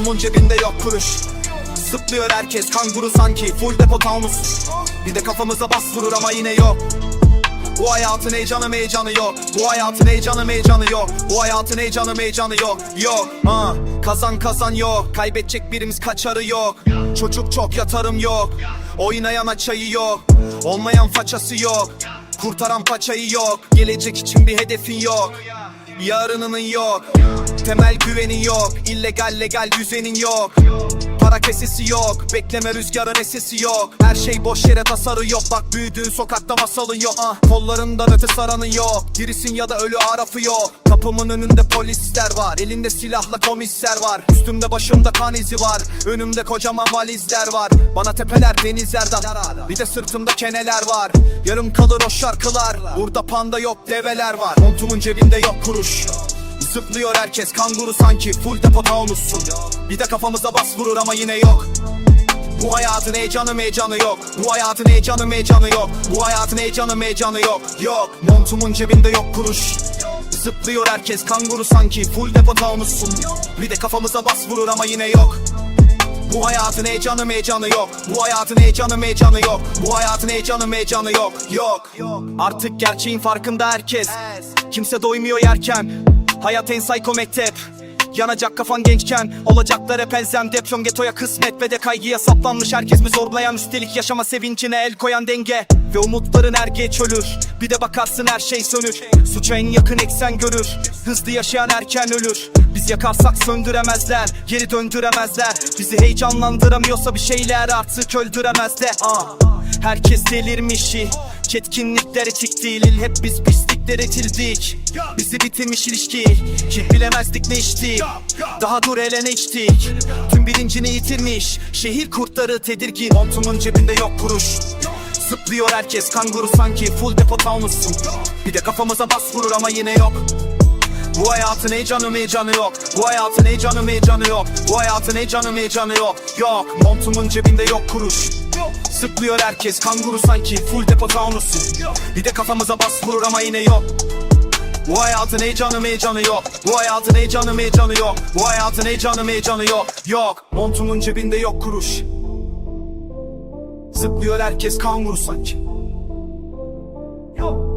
Montumun cebinde yok kuruş. Zıplıyor herkes kanguru sanki. Full depo taunus. Bir de kafamıza bas vurur ama yine yok. Bu hayatın heyecanı heyecanı yok. Bu hayatın heyecanı heyecanı yok. Bu hayatın heyecanı heyecanı yok. Yok. Ha Kazan kazan yok. Kaybedecek birimiz kaçarı yok. Çocuk çok yatarım yok. Oynayan açayı yok. Olmayan façası yok. Kurtaran paçayı yok. Gelecek için bir hedefin yok. Yarınının yok Temel güvenin yok. İllegal legal düzenin yok. Para kesesi yok. Bekleme rüzgarın esesi yok. Her şey boş yere tasarı yok. Bak büyüdüğün sokakta masalın yok. Ah, Kollarından öte saranın yok. Dirisin ya da ölü arafı yok. Kapımın önünde polisler var. Elinde silahla komiser var. Üstümde başımda kan izi var. Önümde kocaman valizler var. Bana tepeler denizlerden Bir de sırtımda keneler var. Yarım kalır o şarkılar. Burada panda yok develer var. Montumun cebinde yok kuruş Zıplıyor herkes kanguru sanki full depo taunussun Bir de kafamıza bas vurur ama yine yok. Bu hayatın heyecanı heyecanı yok. Bu hayatın heyecanı heyecanı yok. Bu hayatın heyecanı heyecanı yok. Yok montumun cebinde yok kuruş. Zıplıyor herkes kanguru sanki full depo taunussun Bir de kafamıza bas vurur ama yine yok. Bu hayatın heyecanı heyecanı yok. Bu hayatın heyecanı heyecanı yok. Bu hayatın heyecanı heyecanı yok. Yok. Artık gerçeğin farkında herkes. Kimse doymuyor yerken Hayat en psycho mektep. Yanacak kafan gençken Olacaklar hep elzem Deprem getoya kısmet Ve de kaygıya saplanmış herkes mi zorlayan Üstelik yaşama sevincine el koyan denge? Ve umutların er geç ölür. Bir de bakarsın her şey sönür. Suça en yakın eksen görür. Hızlı yaşayan erken ölür. Biz yakarsak söndüremezler Geri döndüremezler. Bizi heyecanlandıramıyorsa bir şeyler artık öldüremezler. Ah. Herkes delirmiş. Çetkinlikler etik değil Hep biz pislikler etildik Bizi bitirmiş ilişki. Ki bilemezdik ne içtik. Daha dur ele ne içtik. Tüm bilincini yitirmiş. Şehir kurtları tedirgin. Montumun cebinde yok kuruş. Zıplıyor herkes. Kanguru sanki Full depo taunussun Bir de kafamıza bas vurur ama yine yok. Bu hayatın heyecanı heyecanı yok? Bu hayatın heyecanı heyecanı yok? Bu hayatın heyecanı heyecanı yok? Yok. Montumun cebinde yok kuruş Zıplıyor herkes kanguru sanki. Full depo taunussun Bir de kafamıza bas vurur ama yine yok. Bu hayatın heyecanı heyecanı yok. Bu hayatın heyecanı heyecanı yok. Bu hayatın heyecanı heyecanı yok. Yok montumun cebinde yok kuruş. Zıplıyor herkes kanguru sanki. Yok